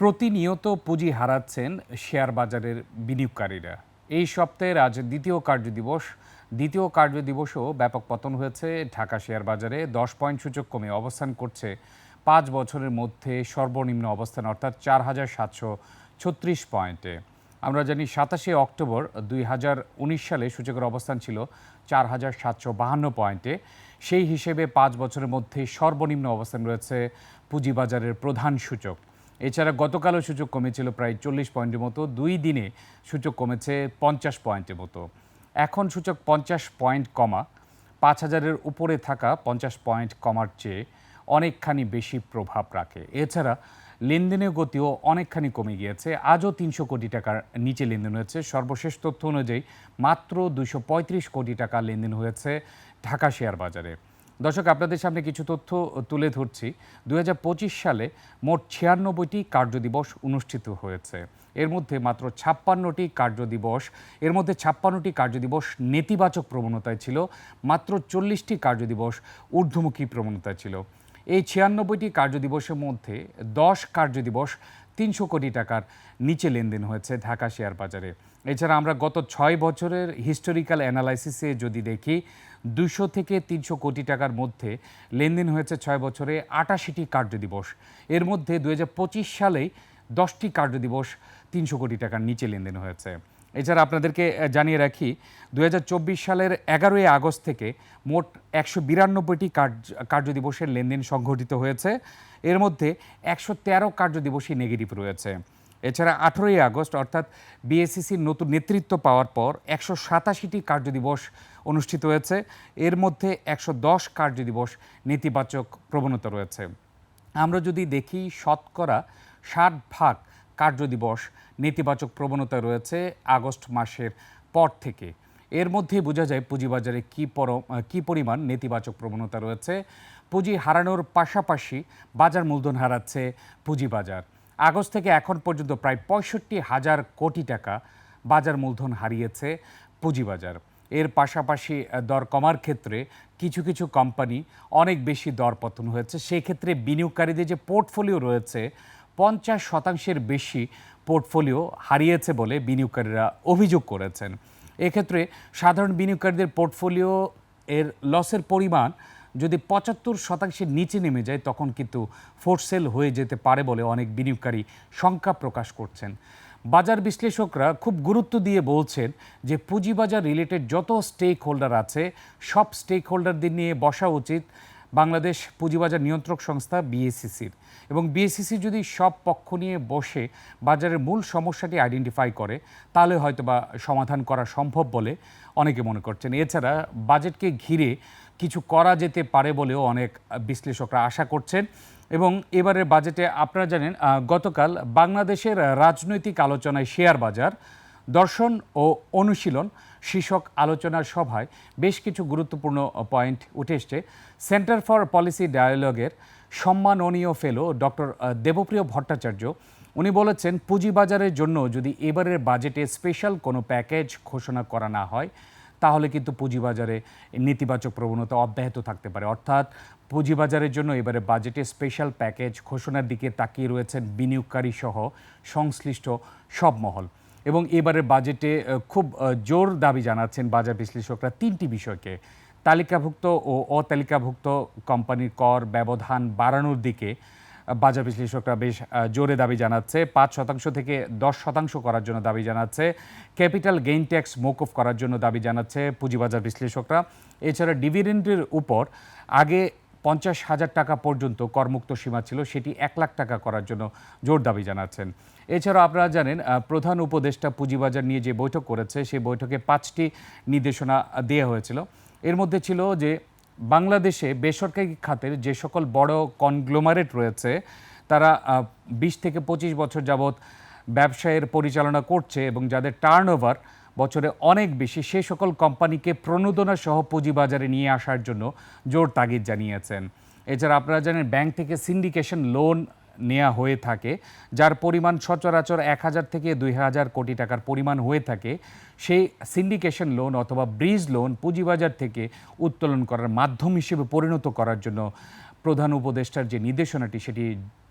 প্রতিনিয়ত পুঁজি হারাচ্ছেন শেয়ার বাজারের বিনিয়োগকারীরা। এই সপ্তাহের আজ দ্বিতীয় কার্যদিবস দ্বিতীয় কার্যদিবসও ব্যাপক পতন হয়েছে। ঢাকা শেয়ার বাজারে দশ পয়েন্ট সূচক কমে অবস্থান করছে। পাঁচ বছরের মধ্যে সর্বনিম্ন অবস্থান, অর্থাৎ চার হাজার সাতশো ছত্রিশ পয়েন্টে। আমরা জানি সাতাশে অক্টোবর দুই হাজার উনিশ সালে সূচকের অবস্থান ছিল চার হাজার সাতশো বাহান্ন পয়েন্টে। সেই হিসেবে পাঁচ বছরের মধ্যে সর্বনিম্ন অবস্থান রয়েছে পুঁজিবাজারের প্রধান সূচক। এছাড়া গতকালও সূচক কমেছিল প্রায় চল্লিশ পয়েন্টের মতো, দুই দিনে সূচক কমেছে পঞ্চাশ পয়েন্টের মতো। এখন সূচক পঞ্চাশ পয়েন্ট কমা, পাঁচ হাজারের উপরে থাকা পঞ্চাশ পয়েন্ট কমার চেয়ে অনেকখানি বেশি প্রভাব রাখে। এছাড়া লেনদেনের গতিও অনেকখানি কমে গিয়েছে, আজও তিনশো কোটি টাকার নিচে লেনদেন হয়েছে। সর্বশেষ তথ্য অনুযায়ী মাত্র দুশো কোটি টাকা লেনদেন হয়েছে ঢাকা শেয়ার বাজারে। দর্শক, আপনাদের সামনে কিছু তথ্য তুলে ধরছি। দু হাজার পঁচিশ সালে মোট ছিয়ানব্বইটি কার্যদিবস অনুষ্ঠিত হয়েছে। এর মধ্যে মাত্র ছাপ্পান্নটি কার্যদিবস, এর মধ্যে ছাপ্পান্নটি কার্যদিবস নেতিবাচক প্রবণতায় ছিল, মাত্র চল্লিশটি কার্যদিবস ঊর্ধ্বমুখী প্রবণতায় ছিল। এই ছিয়ানব্বইটি কার্যদিবসের মধ্যে দশ কার্যদিবস তিনশো কোটি টাকার নিচে লেনদেন হয়েছে ঢাকা শেয়ার বাজারে এছাড়া আমরা গত ছয় বছরের হিস্টোরিক্যাল অ্যানালাইসিসে যদি দেখি দুশো থেকে তিনশো কোটি টাকার মধ্যে লেনদেন হয়েছে ছয় বছরে আটাশিটি কার্যদিবস এর মধ্যে দু হাজার পঁচিশ সালেই দশটি কার্যদিবস তিনশো কোটি টাকার নিচে লেনদেন হয়েছে। এছাড়া আপনাদেরকে জানিয়ে রাখি দু হাজার চব্বিশ সালের এগারোই আগস্ট থেকে মোট একশো বিরানব্বইটি কার্য কার্যদিবসের লেনদেন সংঘটিত হয়েছে। এর মধ্যে একশো তেরো কার্যদিবসই নেগেটিভ রয়েছে। এছাড়া আঠেরোই আগস্ট, অর্থাৎ বিএসসিসির নতুন নেতৃত্ব পাওয়ার পর একশো সাতাশিটি কার্যদিবস অনুষ্ঠিত হয়েছে। এর মধ্যে একশো দশ কার্যদিবস নেতিবাচক প্রবণতা রয়েছে। আমরা যদি দেখি, শতকরা ষাট ভাগ কার্যদিবস নেতিবাচক প্রবণতা রয়েছে আগস্ট মাসের পর থেকে। এর মধ্যে বোঝা যায় পুঁজিবাজারে কী পর, কী পরিমাণ নেতিবাচক প্রবণতা রয়েছে। পুঁজি হারানোর পাশাপাশি বাজার মূলধন হারাচ্ছে পুঁজিবাজার। আগস্ট থেকে এখন পর্যন্ত প্রায় পঁয়ষট্টি হাজার কোটি টাকা বাজার মূলধন হারিয়েছে পুঁজিবাজার। এর পাশাপাশি দর কমার ক্ষেত্রে কিছু কিছু কোম্পানি অনেক বেশি দর পতন হয়েছে। সেই ক্ষেত্রে বিনিয়োগকারীদের যে পোর্টফোলিও রয়েছে, পঞ্চাশ শতাংশের বেশি পোর্টফোলিও হারিয়েছে বলে বিনিয়োগকারীরা অভিযোগ করেছেন। এক্ষেত্রে সাধারণ বিনিয়োগকারীদের পোর্টফোলিও এর লসের পরিমাণ যদি পঁচাত্তর শতাংশের নিচে নেমে যায়, তখন কিন্তু ফোরসেল হয়ে যেতে পারে বলে অনেক বিনিয়োগকারী শঙ্কা প্রকাশ করছেন। বাজার বিশ্লেষকরা খুব গুরুত্ব দিয়ে বলছেন যে, পুঁজিবাজার রিলেটেড যত স্টেক হোল্ডার আছে, সব স্টেক হোল্ডারদের নিয়ে বসা উচিত। বাংলাদেশ পুঁজিবাজার নিয়ন্ত্রক সংস্থা বিএসসিসির এবং বিএসসিসি যদি সব পক্ষ নিয়ে বসে বাজারের মূল সমস্যাটি আইডেন্টিফাই করে, তাহলে হয়তো বা সমাধান করা সম্ভব বলে অনেকে মনে করছেন। এছাড়া বাজেটকে ঘিরে কিছু করা যেতে পারে বলেও অনেক বিশ্লেষকরা আশা করছেন। এবং এবারের বাজেটে আপনারা জানেন গতকাল বাংলাদেশের রাজনৈতিক আলোচনায় শেয়ার বাজার দর্শন ও অনুশীলন শীর্ষক আলোচনার সভায় বেশ কিছু গুরুত্বপূর্ণ পয়েন্ট উঠে এসছে। সেন্টার ফর পলিসি ডায়ালগের সম্মাননীয় ফেলো ডক্টর দেবপ্রিয় ভট্টাচার্য। উনি বলেছেন, পুঁজিবাজারের জন্য যদি এবারের বাজেটে স্পেশাল কোনো প্যাকেজ ঘোষণা করা না হয়, তাহলে কিন্তু পুঁজিবাজারে নেতিবাচক প্রবণতা অব্যাহত থাকতে পারে। অর্থাৎ পুঁজিবাজারের জন্য এবারে বাজেটে স্পেশাল প্যাকেজ ঘোষণার দিকে তাকিয়ে রয়েছেন বিনিয়োগকারী সহ সংশ্লিষ্ট সব মহল। এবং এবারের বাজেটে খুব জোর দাবি জানাচ্ছেন বাজার বিশ্লেষকরা তিনটি বিষয়কে। তালিকাভুক্ত ও অতালিকাভুক্ত কোম্পানির কর ব্যবধান বাড়ানোর দিকে বাজার বিশ্লেষকরা বেশ জোরে দাবি জানাচ্ছে। পাঁচ শতাংশ থেকে দশ শতাংশ করার জন্য দাবি জানাচ্ছে। ক্যাপিটাল গেইন ট্যাক্স মৌকুফ করার জন্য দাবি জানাচ্ছে পুঁজিবাজার বিশ্লেষকরা। এছাড়া ডিভিডেন্ডের উপর আগে পঞ্চাশ হাজার টাকা পর্যন্ত করমুক্ত সীমা ছিল, সেটি এক লাখ টাকা করার জন্য জোর দাবি জানাচ্ছেন। এছাড়াও আপনারা জানেন প্রধান উপদেষ্টা পুঁজিবাজার নিয়ে যে বৈঠক করেছে, সেই বৈঠকে পাঁচটি নির্দেশনা দেওয়া হয়েছিল। এর মধ্যে ছিল যে, বাংলাদেশে বেসরকারি খাতের যে সকল বড় কনগ্লোমারেট রয়েছে, তারা বিশ থেকে পঁচিশ বছর যাবৎ ব্যবসায়ের পরিচালনা করছে এবং যাদের টার্নওভার বছরে অনেক বেশি সে সকল কোম্পানিকে প্রণোদনা সহ পুঁজিবাজারে নিয়ে আসার জন্য জোর তাগিদ জানিয়েছেন। এছাড়া আপনারা জানেন, ব্যাংক থেকে সিন্ডিকেশন লোন নেওয়া হয়ে থাকে, যার পরিমাণ সচরাচর এক হাজার থেকে দুই হাজার কোটি টাকার পরিমাণ হয়ে থাকে। সেই সিন্ডিকেশন লোন অথবা ব্রিজ লোন পুঁজিবাজার থেকে উত্তোলন করার মাধ্যম হিসেবে পরিণত করার জন্য প্রধান উপদেষ্টার যে নির্দেশনাটি, সেটি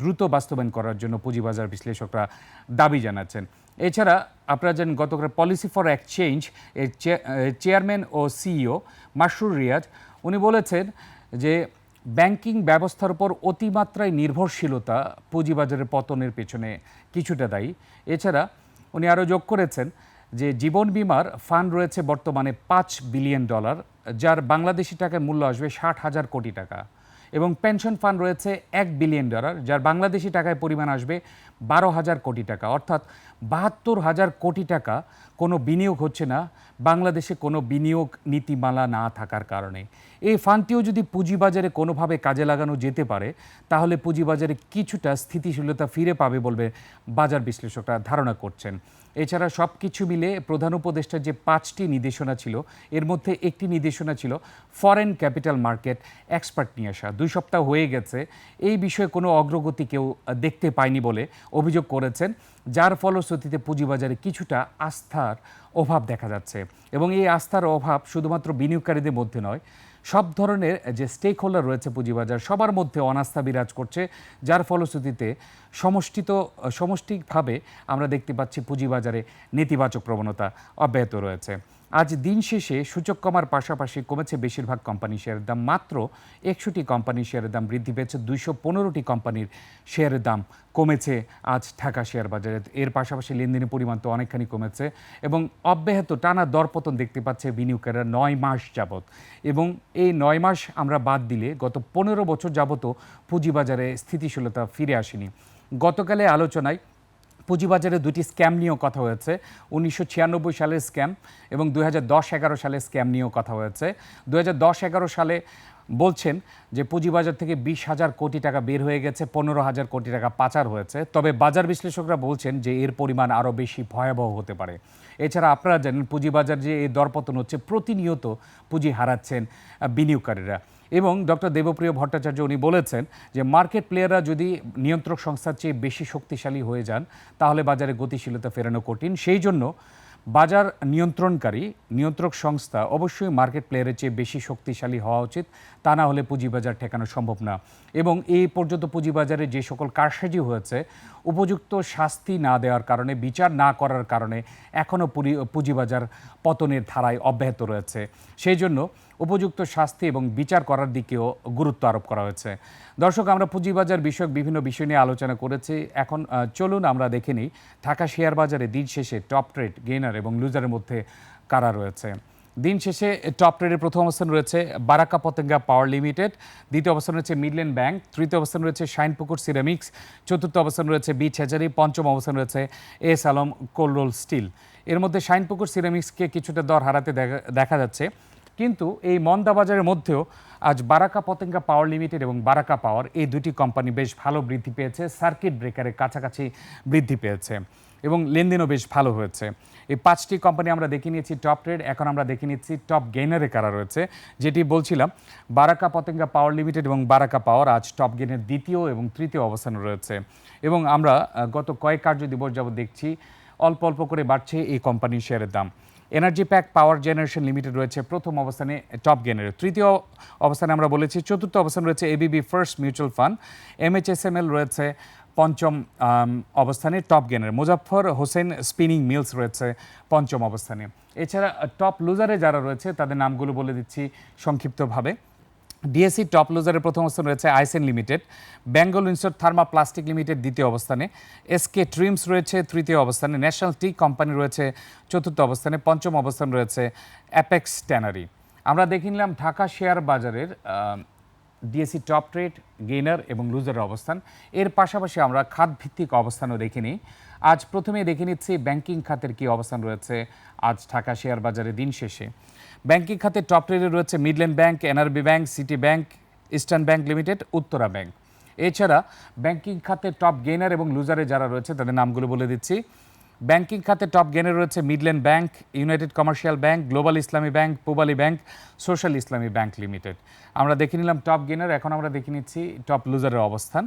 দ্রুত বাস্তবায়ন করার জন্য পুঁজিবাজার বিশ্লেষকরা দাবি জানাচ্ছেন। এছাড়া আপনারা জানেন গতকাল পলিসি ফর এক্সচেঞ্জ এর চেয়ারম্যান ও সিইও মাসরুর রিয়াজ, উনি বলেছেন যে ব্যাংকিং ব্যবস্থার উপর অতিমাত্রায় নির্ভরশীলতা পুঁজিবাজারের পতনের পেছনে কিছুটা দায়ী। এছাড়া উনি আরও যোগ করেছেন যে জীবন বিমার ফান্ড রয়েছে বর্তমানে পাঁচ বিলিয়ন ডলার, যার বাংলাদেশি টাকায় মূল্য আসবে ষাট হাজার কোটি টাকা। এবং পেনশন ফান্ড রয়েছে এক বিলিয়ন ডলার, যার বাংলাদেশি টাকায় পরিমাণ আসবে বারো হাজার কোটি টাকা। অর্থাৎ বাহাত্তর হাজার কোটি টাকা কোনো বিনিয়োগ হচ্ছে না, বাংলাদেশে কোনো বিনিয়োগ নীতিমালা না থাকার কারণে। এই ফান্ডটিও যদি পুঁজিবাজারে কোনোভাবে কাজে লাগানো যেতে পারে, তাহলে পুঁজিবাজারে কিছুটা স্থিতিশীলতা ফিরে পাবে বলবে বাজার বিশ্লেষকরা ধারণা করছেন। এছাড়া সব কিছু মিলে প্রধান উপদেষ্টার যে পাঁচটি নির্দেশনা ছিল, এর মধ্যে একটি নির্দেশনা ছিল ফরেন ক্যাপিটাল মার্কেট এক্সপার্ট নিয়ে আসা। দুই সপ্তাহ হয়ে গেছে, এই বিষয়ে কোনো অগ্রগতি কেউ দেখতে পায়নি বলে অভিযোগ করেছেন, যার ফলশ্রুতিতে পুঁজিবাজারে কিছুটা আস্থার অভাব দেখা যাচ্ছে। এবং এই আস্থার অভাব শুধুমাত্র বিনিয়োগকারীদের মধ্যে নয় সব ধরনের যে স্টেক হোল্ডার রয়েছে পুঁজিবাজার, সবার মধ্যে অনাস্থা বিরাজ করছে, যার ফলশ্রুতিতে সমষ্টিত, সমষ্টিকভাবে আমরা দেখতে পাচ্ছি পুঁজিবাজারে নেতিবাচক প্রবণতা অব্যাহত রয়েছে। আজ দিন শেষে সূচক কমার পাশাপাশি কমেছে বেশিরভাগ কোম্পানি শেয়ারের দাম। মাত্র একশোটি কোম্পানির শেয়ারের দাম বৃদ্ধি পেয়েছে। দুইশো পনেরোটি কোম্পানির শেয়ারের দাম কমেছে আজ ঢাকা শেয়ার বাজারে। এর পাশাপাশি লেনদেনের পরিমাণ তো অনেকখানি কমেছে এবং অব্যাহত টানা দরপতন দেখতে পাচ্ছে বিনিয়োগকারীরা নয় মাস যাবৎ। এবং এই নয় মাস আমরা বাদ দিলে গত পনেরো বছর যাবতও পুঁজিবাজারে স্থিতিশীলতা ফিরে আসেনি। গতকালে আলোচনায় পুঁজিবাজারে দুটি স্ক্যাম নিয়েও কথা হয়েছে। উনিশশো ছিয়ানব্বই সালের স্ক্যাম এবং দু হাজার দশ এগারো সালের স্ক্যাম নিয়েও কথা হয়েছে। দু হাজার দশ এগারো সালে বলছেন যে পুঁজিবাজার থেকে বিশ হাজার কোটি টাকা বের হয়ে গেছে, পনেরো হাজার কোটি টাকা পাচার হয়েছে। তবে বাজার বিশ্লেষকরা বলছেন যে এর পরিমাণ আরও বেশি ভয়াবহ হতে পারে। এছাড়া আপনারা জানেন পুঁজিবাজার যে এই দরপতন হচ্ছে, প্রতিনিয়ত পুঁজি হারাচ্ছেন বিনিয়োগকারীরা। এবং ডক্টর দেবপ্রিয় ভট্টাচার্য উনি বলেছেন যে মার্কেট প্লেয়াররা যদি নিয়ন্ত্রক সংস্থার চেয়ে বেশি শক্তিশালী হয়ে যান, তাহলে বাজারে গতিশীলতা ফেরানো কঠিন। সেই জন্য বাজার নিয়ন্ত্রণকারী, নিয়ন্ত্রক সংস্থা অবশ্যই মার্কেট প্লেয়ারের চেয়ে বেশি শক্তিশালী হওয়া উচিত। তা না হলে পুঁজিবাজার ঠেকানো সম্ভব না। এবং এই পর্যন্ত পুঁজিবাজারে যে সকল কারসাজি হয়েছে, উপযুক্ত শাস্তি না দেওয়ার কারণে, বিচার না করার কারণে এখনও পুঁজিবাজার পতনের ধারায় অব্যাহত রয়েছে। সেই জন্য উপযুক্ত শাস্তি এবং বিচার করার দিকেও গুরুত্ব আরোপ করা হয়েছে। দর্শক, আমরা পুঁজিবাজার বিষয়ক বিভিন্ন বিষয় নিয়ে আলোচনা করেছি। এখন চলুন আমরা দেখে নিই, ঢাকা শেয়ার বাজারে দিন শেষে টপ ট্রেড গেইনার এবং লুজারের মধ্যে কারা রয়েছে? দিন শেষে টপ ট্রেডের প্রথম অবস্থান রয়েছে বারাকা পতেঙ্গা পাওয়ার লিমিটেড। দ্বিতীয় অবস্থান রয়েছে মিডল্যান্ড ব্যাংক। তৃতীয় অবস্থান রয়েছে শাইনপুকুর সিরামিক্স। চতুর্থ অবস্থান রয়েছে বিচ হ্যাচারি পঞ্চম অবস্থান রয়েছে এস আলম কোলরোল স্টিল। এর মধ্যে শাইনপুকুর সিরামিক্সকে কিছুটা দর হারাতে দেখা যাচ্ছে। কিন্তু এই মন্দা বাজারের মধ্যেও আজ বারাকা পতেঙ্গা পাওয়ার লিমিটেড এবং বারাকা পাওয়ার এই দুটি কোম্পানি বেশ ভালো বৃদ্ধি পেয়েছে, সার্কিট ব্রেকারের কাছাকাছি বৃদ্ধি পেয়েছে এবং লেনদেনও বেশ ভালো হয়েছে। এই পাঁচটি কোম্পানি আমরা দেখে নিয়েছি টপ ট্রেড এখন আমরা দেখে নিচ্ছি টপ গেইনারে কারা রয়েছে, যেটি বলছিলাম, বারাকা পতেঙ্গা পাওয়ার লিমিটেড এবং বারাকা পাওয়ার আজ টপ গেইনের দ্বিতীয় এবং তৃতীয় অবস্থানে রয়েছে এবং আমরা গত কয়েক কার্য দিবস যাবত দেখছি, অল্প অল্প করে বাড়ছে এই কোম্পানির শেয়ারের দাম। Energy pack power generation limited রয়েছে, প্রথম অবস্থানে টপ গেনের তৃতীয় অবস্থানে আমরা বলেছি, চতুর্থ অবস্থান রয়েছে ABB first mutual fund MHSML রয়েছে, পঞ্চম অবস্থানে টপ গেনের মুজাফর হোসেন স্পিনিং মিলস রয়েছে, পঞ্চম অবস্থানে। এছাড়া টপ লুজারে যারা রয়েছে, তাদের নামগুলো বলে দিচ্ছি সংক্ষিপ্তভাবে। ডিএসসি টপ লুজারের প্রথম অবস্থান রয়েছে আইসেন লিমিটেড বেঙ্গল ইনস্টোর থার্মা প্লাস্টিক লিমিটেড দ্বিতীয় অবস্থানে এসকে ট্রিমস রয়েছে তৃতীয় অবস্থানে ন্যাশনাল টি কোম্পানি রয়েছে চতুর্থ অবস্থানে, পঞ্চম অবস্থান রয়েছে অ্যাপেক্স ট্যানারি আমরা দেখে নিলাম ঢাকা শেয়ার বাজারের ডিএসসি টপ ট্রেড গেইনার এবং লুজারের অবস্থান। এর পাশাপাশি আমরা খাত ভিত্তিক অবস্থানও দেখে নিই। আজ প্রথমে দেখে নিচ্ছি ব্যাংকিং খাতের কী অবস্থান রয়েছে আজ ঢাকা শেয়ার বাজারে দিন শেষে। ব্যাংকিং খাতে টপ ট্রেডে রয়েছে Midland bank, NRB bank, city bank, eastern bank limited, Uttara bank. এছাড়া ব্যাংকিং খাতে টপ গেইনার এবং লুজারে যারা রয়েছে, তাদের নামগুলো বলে দিচ্ছি। ব্যাংকিং খাতে টপ গেইনার রয়েছে Midland bank, united commercial bank, global Islami bank, Pubali bank, social Islami bank limited. আমরা দেখে নিলাম টপ গেইনার, এখন আমরা দেখে নিচ্ছি টপ লুজারের অবস্থান।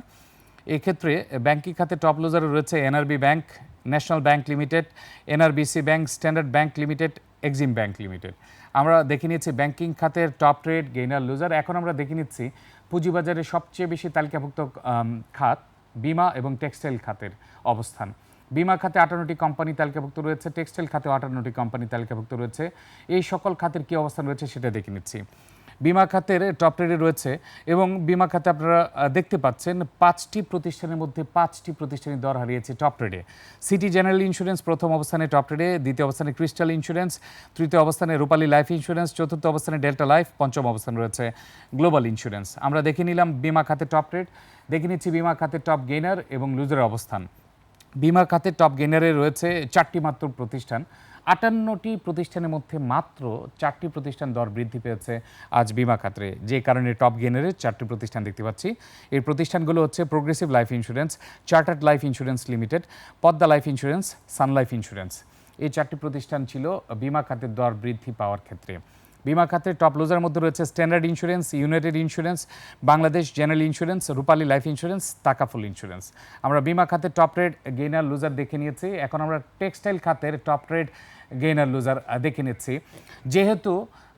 এক্ষেত্রে ব্যাংকিং খাতে টপ লুজারে রয়েছে NRB bank, national bank limited, NRBC bank, standard bank limited, Exim bank limited. আমরা দেখে নিচ্ছি ব্যাংকিং খাতের টপ ট্রেড গেইনার লুজার এখন আমরা দেখে নিচ্ছি পুঁজিবাজারে সবচেয়ে বেশি তালিকাভুক্ত খাত বিমা এবং টেক্সটাইল খাতের অবস্থান। বিমা খাতে আটান্নটি কোম্পানি তালিকাভুক্ত রয়েছে টেক্সটাইল খাতে আটান্নটি কোম্পানি তালিকাভুক্ত রয়েছে। এই সকল খাতের কী অবস্থান রয়েছে সেটা দেখে নিচ্ছি। বিমা খাতের টপ রেডে রয়েছে এবং বিমা খাতে আপনারা দেখতে পাচ্ছেন পাঁচটি প্রতিষ্ঠানের মধ্যে পাঁচটি প্রতিষ্ঠানের দর হারিয়েছে টপ রেডে সিটি জেনারেল ইন্স্যুরেন্স প্রথম অবস্থানে টপ রেডে দ্বিতীয় অবস্থানে ক্রিস্টাল ইন্স্যুরেন্স তৃতীয় অবস্থানে রূপালী লাইফ ইন্স্যুরেন্স চতুর্থ অবস্থানে ডেল্টা লাইফ পঞ্চম অবস্থানে রয়েছে গ্লোবাল ইন্স্যুরেন্স আমরা দেখে নিলাম বিমা খাতে টপ রেট দেখে নিচ্ছি বিমা খাতে টপ গেইনার এবং লুজারের অবস্থান। বিমা খাতে টপ গেনারে রয়েছে চারটি মাত্র প্রতিষ্ঠান। আটান্নটি প্রতিষ্ঠানের মধ্যে মাত্র চারটি প্রতিষ্ঠান দর বৃদ্ধি পেয়েছে আজ বিমা খাতে। যে কারণে টপ গেনের চারটি প্রতিষ্ঠান দেখতে পাচ্ছি। এই প্রতিষ্ঠানগুলো হচ্ছে progressive life insurance chartered life insurance limited Padma life insurance sun life insurance এই চারটি প্রতিষ্ঠান ছিল বিমা খাতের দর বৃদ্ধি পাওয়ার ক্ষেত্রে। বিমা খাতের টপ লুজার মধ্যে রয়েছে standard insurance united insurance Bangladesh general insurance Rupali life insurance Takaful insurance আমরা বিমা খাতের টপ রেড গেইনার লুজার দেখে নিয়েছি। এখন আমরা টেক্সটাইল খাতের টপ রেড গেইনার লুজার দেখে নিচ্ছি। যেহেতু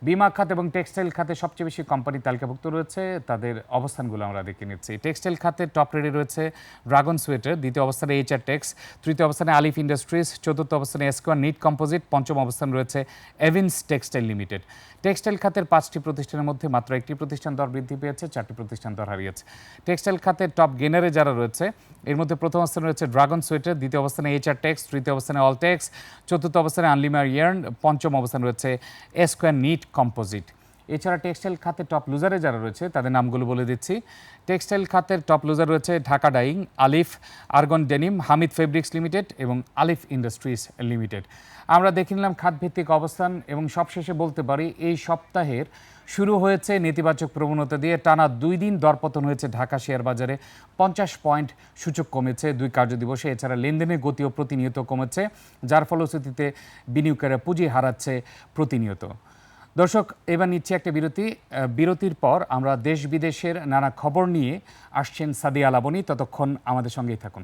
বিমা খাত এবং টেক্সটাইল খাতে সবচেয়ে বেশি কোম্পানি তালিকাভুক্ত রয়েছে। তাদের অবস্থানগুলো আমরা দেখে নিচ্ছি। টেক্সটাইল খাতের টপ রেডে রয়েছে ড্রাগন সোয়েটার দ্বিতীয় অবস্থানে এইচআর টেক্স তৃতীয় অবস্থানে আলিফ ইন্ডাস্ট্রিজ চতুর্থ অবস্থানে এসকোয়ার নিট কম্পোজিট পঞ্চম অবস্থান রয়েছে এভিন্স টেক্সটাইল লিমিটেড টেক্সটাইল খাতের পাঁচটি প্রতিষ্ঠানের মধ্যে মাত্র একটি প্রতিষ্ঠান দর বৃদ্ধি পেয়েছে, চারটি প্রতিষ্ঠান দর হারিয়েছে। টেক্সটাইল খাতের টপ গেনারে যারা রয়েছে, এর মধ্যে প্রথম অবস্থানে রয়েছে ড্রাগন সোয়েটার দ্বিতীয় অবস্থানে এইচআর টেক্স তৃতীয় অবস্থানে অলটেক্স চতুর্থ অবস্থানে আনলিমার ইয়ার্ন পঞ্চম অবস্থান রয়েছে এসকোয়ার নিট কম্পোজিট এছাড়া টেক্সটাইল খাতে টপ লুজারে যারা রয়েছে, তাদের নামগুলো বলে দিচ্ছি। টেক্সটাইল খাতের টপ লুজার রয়েছে Dhaka dyeing Alif Argon denim Hamid fabrics limited এবং আলিফ ইন্ডাস্ট্রিজ লিমিটেড আমরা দেখে নিলাম খাতভিত্তিক অবস্থান এবং সবশেষে বলতে পারি, এই সপ্তাহের শুরু হয়েছে নেতিবাচক প্রবণতা দিয়ে টানা দুই দিন দরপতন হয়েছে ঢাকা শেয়ার বাজারে। পঞ্চাশ পয়েন্ট সূচক কমেছে দুই কার্যদিবসে এছাড়া লেনদেনের গতিও প্রতিনিয়ত কমেছে, যার ফলশ্রুতিতে বিনিয়োগকারীরা পুঁজি হারাচ্ছে প্রতিনিয়ত। দর্শক, এবার নিচ্ছে একটা বিরতি। বিরতির পর আমরা দেশ বিদেশের নানা খবর নিয়ে আসছেন সাদিয়া লাবণী ততক্ষণ আমাদের সঙ্গেই থাকুন।